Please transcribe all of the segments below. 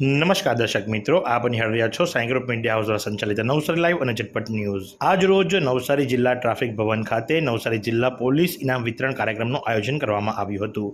નમસ્કાર દર્શક મિત્રો, આપ નિહાળ છો સાઈ ગ્રુપ ઇન્ડિયા હાઉસ સંચાલિત નવસારી લાઈવ અને ઝટપટ ન્યૂઝ. આજ રોજ નવસારી જિલ્લા ટ્રાફિક ભવન ખાતે નવસારી જિલ્લા પોલીસ ઇનામ વિતરણ કાર્યક્રમનું આયોજન કરવામાં આવ્યું હતું.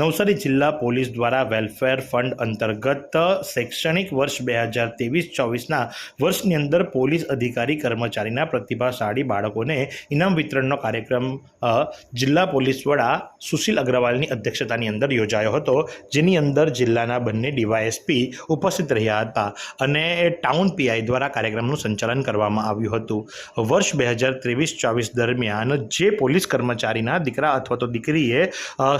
નવસારી જિલ્લા પોલીસ દ્વારા વેલફેર ફંડ અંતર્ગત શૈક્ષણિક વર્ષ બે હજાર ત્રેવીસ ચોવીસના વર્ષની અંદર પોલીસ અધિકારી, કર્મચારીના પ્રતિભાશાળી બાળકોને ઇનામ વિતરણનો કાર્યક્રમ જિલ્લા પોલીસ વડા સુશીલ અગ્રવાલની અધ્યક્ષતાની અંદર યોજાયો હતો. જેની અંદર જિલ્લાના બંને ડીવાયએસપી ઉપસ્થિત રહ્યા હતા અને ટાઉન પીઆઈ દ્વારા કાર્યક્રમનું સંચાલન કરવામાં આવ્યું હતું. વર્ષ બે હજાર ત્રેવીસ ચોવીસ દરમિયાન જે પોલીસ કર્મચારીના દીકરા અથવા તો દીકરીએ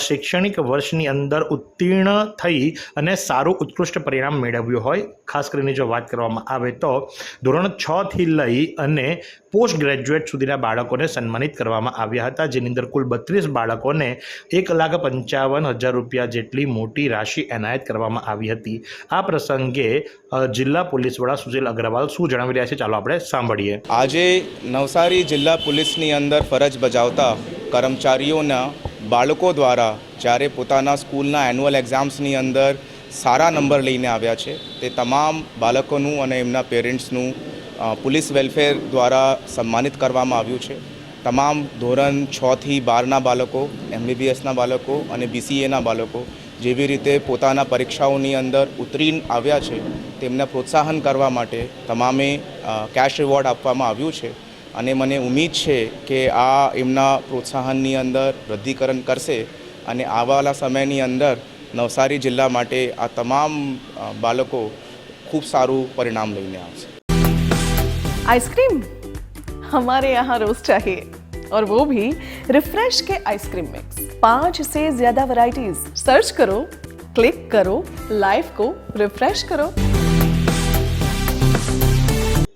શૈક્ષણિક વર્ષની અંદર ઉત્તીર્ણ થઈ અને સારું ઉત્કૃષ્ટ પરિણામ મેળવ્યું હોય, ખાસ કરીને જો વાત કરવામાં આવે તો, ધોરણ છથી લઈ અને પોસ્ટ ગ્રેજ્યુએટ સુધીના બાળકોને સન્માનિત કરવામાં આવ્યા હતા, જેની અંદર કુલ બત્રીસ બાળકોને એક લાખ પંચાવન હજાર રૂપિયા જેટલી મોટી રાશિ એનાયત કરવામાં આવી હતી. આ પ્રસંગે જિલ્લા પોલીસ વડા સુશીલ અગ્રવાલ શું જણાવી રહ્યા છે? ચાલો આપણે સાંભળીએ. આજે નવસારી જિલ્લા પોલીસની અંદર ફરજ બજાવતા કર્મચારીઓના બાળકો દ્વારા જ્યારે પોતાના સ્કૂલના એન્યુઅલ એક્ઝામ્સની અંદર સારા નંબર લઈને આવ્યા છે, તે તમામ બાળકોનું અને એમના પેરેન્ટ્સનું પોલીસ વેલફેર દ્વારા સન્માનિત કરવામાં આવ્યું છે. તમામ ધોરણ છથી બારના બાળકો, એમબીબીએસના બાળકો અને બીસીએના બાળકો જેવી રીતે પોતાના પરીક્ષાઓની અંદર ઉત્તીર્ણ આવ્યા છે તેમને પ્રોત્સાહન કરવા માટે તમામે કેશ રિવોર્ડ આપવામાં આવ્યું છે અને મને ઉમ્મીદ છે કે આ એમના પ્રોત્સાહનની અંદર વૃદ્ધિકરણ કરશે અને આવવાના સમયની અંદર નવસારી જિલ્લા માટે આ તમામ અ, બાળકો ખૂબ સારું પરિણામ લઈને આવશે आइसक्रीम हमारे यहाँ रोज चाहिए और वो भी रिफ्रेश के आइसक्रीम मिक्स पांच से ज्यादा वैरायटीज सर्च करो क्लिक करो लाइफ को रिफ्रेश करो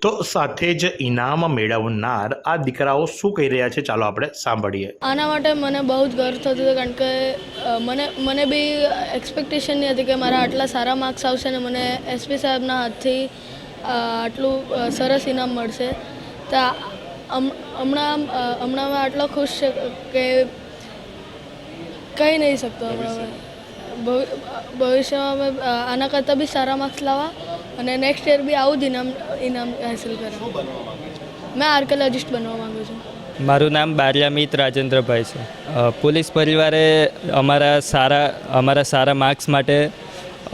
તો સાથે જ ઇનામ મેળવનાર આ દીકરાઓ શું કહી રહ્યા છે ચાલો આપણે સાંભળીએ આના માટે મને બહુ જ ગર્વ થતું હતું કારણ કે અ, મને મને બી એક્સપેક્ટેશન નહીં હતી કે મારા આટલા સારા માર્ક્સ આવશે ને મને એસપી સાહેબના હાથથી અ, આટલું અ, સરસ ઇનામ મળશે તો હમ- હમણાં હમણાં મેં આટલો ખુશ છે કે કહી નહીં શકતો હમણાં ભવિષ્યમાં અમે આના કરતાં બી સારા માર્ક્સ લાવવા અને નેક્સ્ટ યર બી આવું જ ઇનામ ઇનામ હાંસિલ કરવા. મેં આર્કિયોલોજિસ્ટ બનવા માગું છું. મારું નામ બારિયામિત રાજેન્દ્રભાઈ છે. પોલીસ પરિવારે અમારા સારા અમારા સારા માર્ક્સ માટે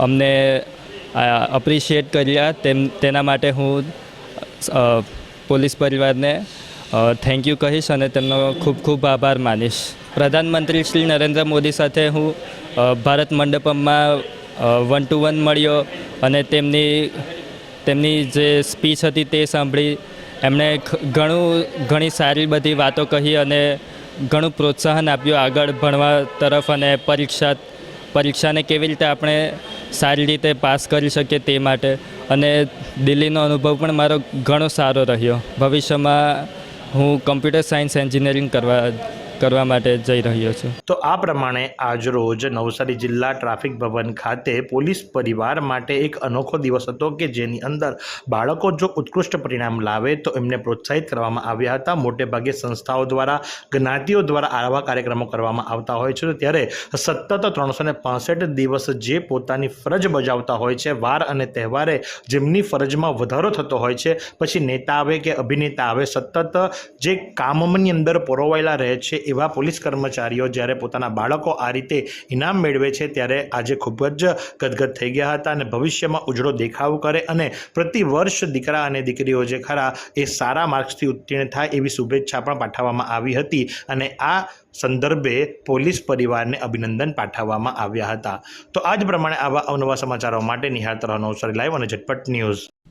અમને અપ્રિશિએટ કર્યા. તેમ તેના માટે હું પોલીસ પરિવારને થેન્ક યુ કહીશ અને તેમનો ખૂબ ખૂબ આભાર માનીશ. પ્રધાનમંત્રી શ્રી નરેન્દ્ર મોદી સાથે હું ભારત મંડપમમાં વન ટુ વન મળ્યો અને તેમની તેમની જે સ્પીચ હતી તે સાંભળી એમણે ઘણું, ઘણી સારી બધી વાતો કહી અને ઘણું પ્રોત્સાહન આપ્યું આગળ ભણવા તરફ અને પરીક્ષા, પરીક્ષાને કેવી રીતે આપણે સારી રીતે પાસ કરી શકીએ તે માટે. અને દિલ્હીનો અનુભવ પણ મારો ઘણો સારો રહ્યો. ભવિષ્યમાં હું કમ્પ્યુટર સાયન્સ એન્જિનિયરિંગ કરવા કરવા માટે જઈ રહ્યો છું. તો આ પ્રમાણે આજરોજ નવસારી જિલ્લા ટ્રાફિક ભવન ખાતે પોલીસ પરિવાર માટે એક અનોખો દિવસ હતો કે જેની અંદર બાળકો જો ઉત્કૃષ્ટ પરિણામ લાવે તો એમને પ્રોત્સાહિત કરવામાં આવ્યા હતા. મોટેભાગે સંસ્થાઓ દ્વારા, જ્ઞાતિઓ દ્વારા આવા કાર્યક્રમો કરવામાં આવતા હોય છે. ત્યારે સતત ત્રણસો દિવસ જે પોતાની ફરજ બજાવતા હોય છે, વાર અને તહેવારે જેમની ફરજમાં વધારો થતો હોય છે. પછી નેતા આવે કે અભિનેતા આવે, સતત જે કામની અંદર પરોવાયેલા રહે છે એવા પોલીસ કર્મચારીઓ જ્યારે પોતાના બાળકો આ રીતે ઇનામ મેળવે છે, ત્યારે આજે ખૂબ જ ગદગદ થઈ ગયા હતા અને ભવિષ્યમાં ઉજળો દેખાવ કરે અને પ્રતિ વર્ષ દીકરા અને દીકરીઓ જે ખરા એ સારા માર્ક્સથી ઉત્તીર્ણ થાય એવી શુભેચ્છા પણ પાઠવવામાં આવી હતી અને આ સંદર્ભે પોલીસ પરિવારને અભિનંદન પાઠવવામાં આવ્યા હતા. તો આ જ પ્રમાણે આવા અવનવા સમાચારો માટે નિહાળ રહો નવસારી લાઈવ અને ઝટપટ ન્યૂઝ.